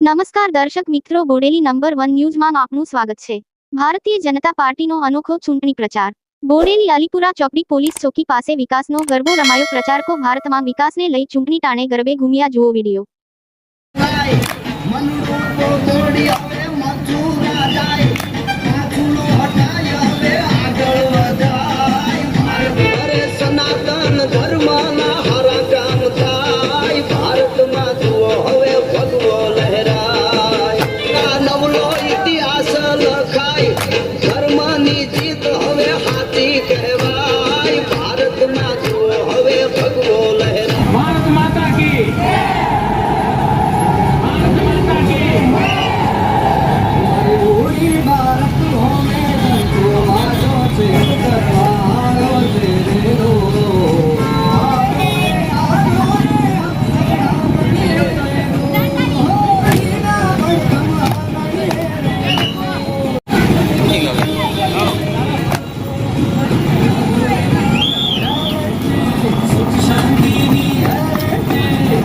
નમસ્કાર દર્શક મિત્રો, બોડેલી નંબર વન ન્યૂઝમાં આપનું સ્વાગત છે. ભારતીય જનતા પાર્ટીનો અનોખો ચૂંટણી પ્રચાર. બોડેલી અલીપુરા ચોકડી પોલીસ ચોકી પાસે વિકાસનો ગરબો રમાયો. પ્રચારકો ભારતમાં વિકાસને લઈ ચૂંટણી ટાણે ગરબે ઘૂમ્યા. જુઓ વીડિયો. મનુડો તોડી હવે મથુરા જાય. 赤い